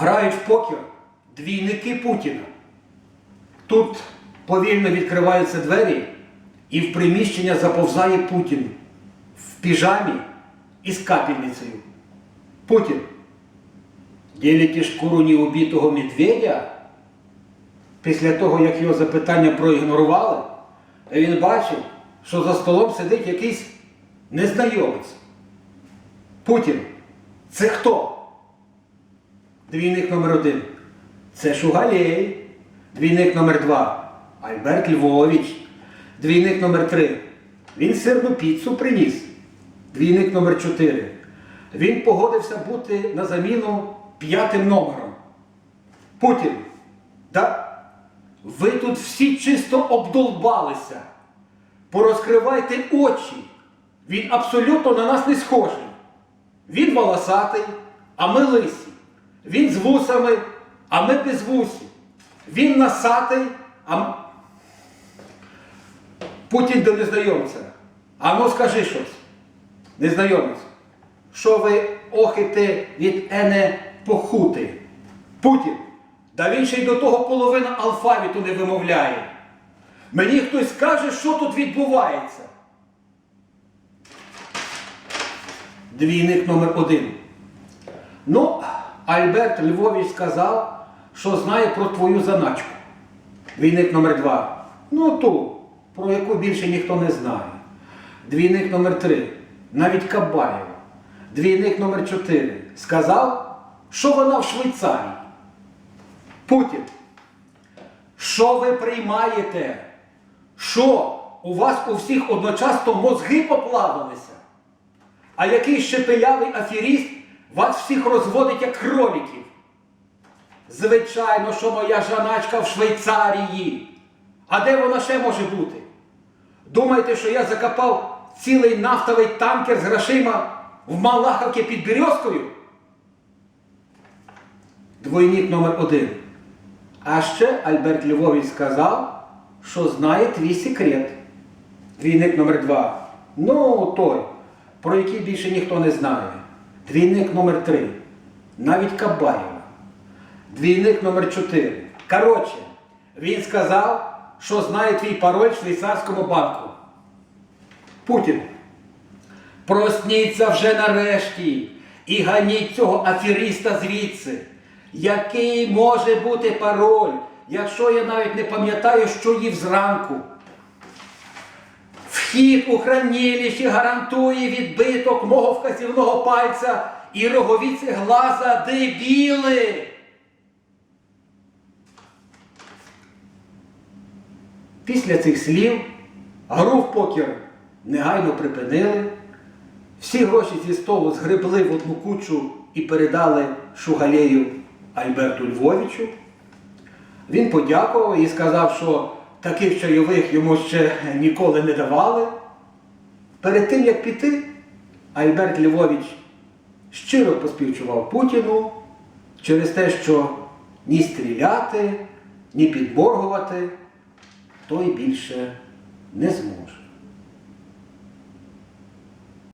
Грають в покер двійники Путіна. Тут повільно відкриваються двері, і в приміщення заповзає Путін в піжамі і з капельницею. Путін. Ділите шкуру неубитого медведя? Після того, як його запитання проігнорували, він бачив, що за столом сидить якийсь незнайомець. Путін. Це хто? Двійник номер один. Це Шугалєй. Двійник номер два. Альберт Львович. Двійник номер три. Він сирну піцу приніс. Двійник номер чотири. Він погодився бути на заміну п'ятим номером. Путін. Да? Ви тут всі чисто обдолбалися. Порозкривайте очі. Він абсолютно на нас не схожий. Він волосатий, а ми лисі. Він з вусами, а ми без вусів. Він насатий, а Путін до незнайомця. А ну скажи щось. Незнайомець. Що ви охите від ене похути? Путін. Да він ще й до того половина алфавіту не вимовляє. Мені хтось скаже, що тут відбувається. Двійник номер один. Ну, Альберт Львович сказав, що знає про твою заначку. Двійник номер два. Ну ту, про яку більше ніхто не знає. Двійник номер три. Навіть Кабаєва. Двійник номер чотири. Сказав, що вона в Швейцарії. Путін. Що ви приймаєте? Що? У вас у всіх одночасно мозги поплавилися? А який шепелявий аферіст вас всіх розводить як кроліків? Звичайно, що моя жаначка в Швейцарії. А де вона ще може бути? Думаєте, що я закопав цілий нафтовий танкер з грошима в Малаховці під Березкою? Двойник номер один. А ще Альберт Львович сказав, що знає твій секрет. Двійник номер два. Ну, той, про який більше ніхто не знає. Двійник номер три. Навіть Кабаєва. Двійник номер чотири. Коротше, він сказав, що знає твій пароль в швейцарському банку. Путін. Просніться вже нарешті і ганіть цього аферіста звідси. Який може бути пароль, якщо я навіть не пам'ятаю, що їв зранку? Вхід у хранилище гарантує відбиток мого вказівного пальця і роговіці глаза дебіли. Після цих слів гру в покер негайно припинили. Всі гроші зі столу згребли в одну кучу і передали Шугалею Альберту Львовичу. Він подякував і сказав, що таких чайових йому ще ніколи не давали. Перед тим, як піти, Альберт Львович щиро поспівчував Путіну через те, що ні стріляти, ні підборгувати той більше не зможе.